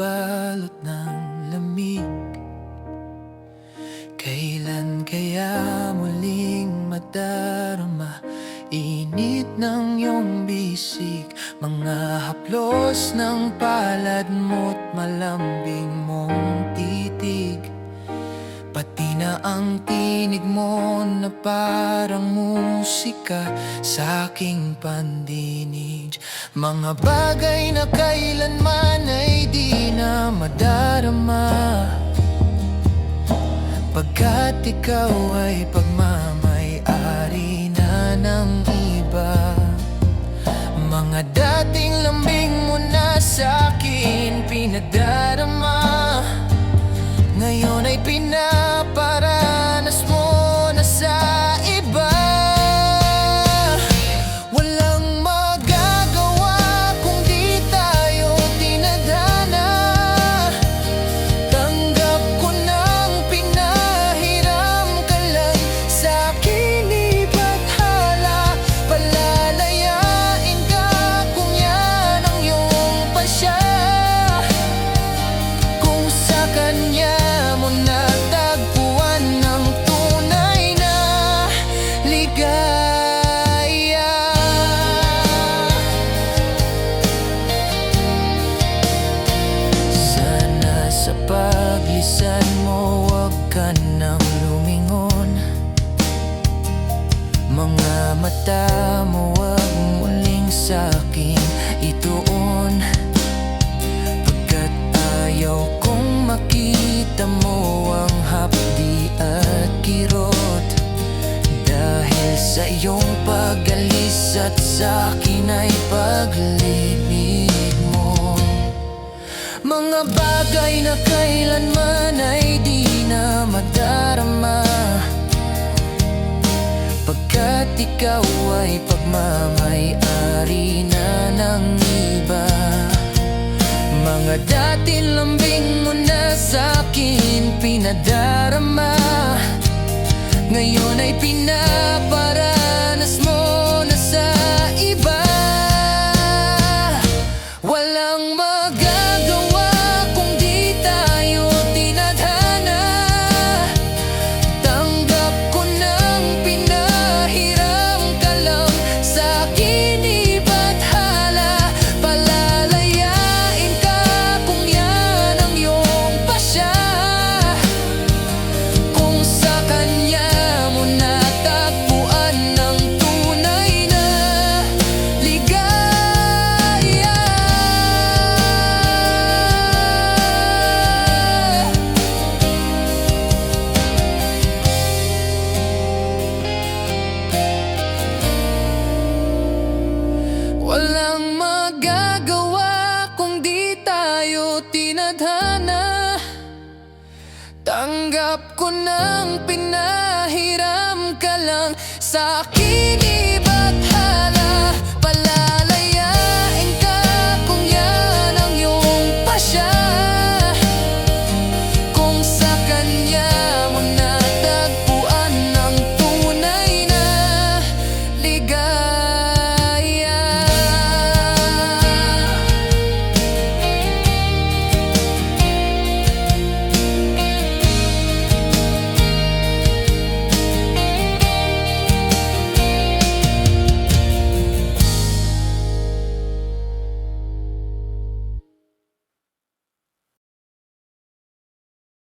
nabalot ng lamig. Kailan kaya muling madarama? Init ng iyong bisig Mga haplos ng palad mo't malambing mong titig na ang tinig mo na parang musika sa aking pandinig. Mga bagay na kailanman ay di na madarama. Pagkat ikaw ay pagmamayari Ngayon ay pinaparanas Mga mata mo Huwag muling sa'kin. Ituon Pagkat ayaw kong makita mo Ang hapdi at kirot. Dahil sa iyong pag-alis At sa'kin ay paglibig mo. Mga bagay na kailanman ay di na madarama Pagkat ikaw ay pagmamayari na ng iba. Mga dati lambing mo na sa'kin pinadarama. Ngayon ay pinaparanas tayo tinadhana Tanggap ko nang pinahiram ka lang. Sa akin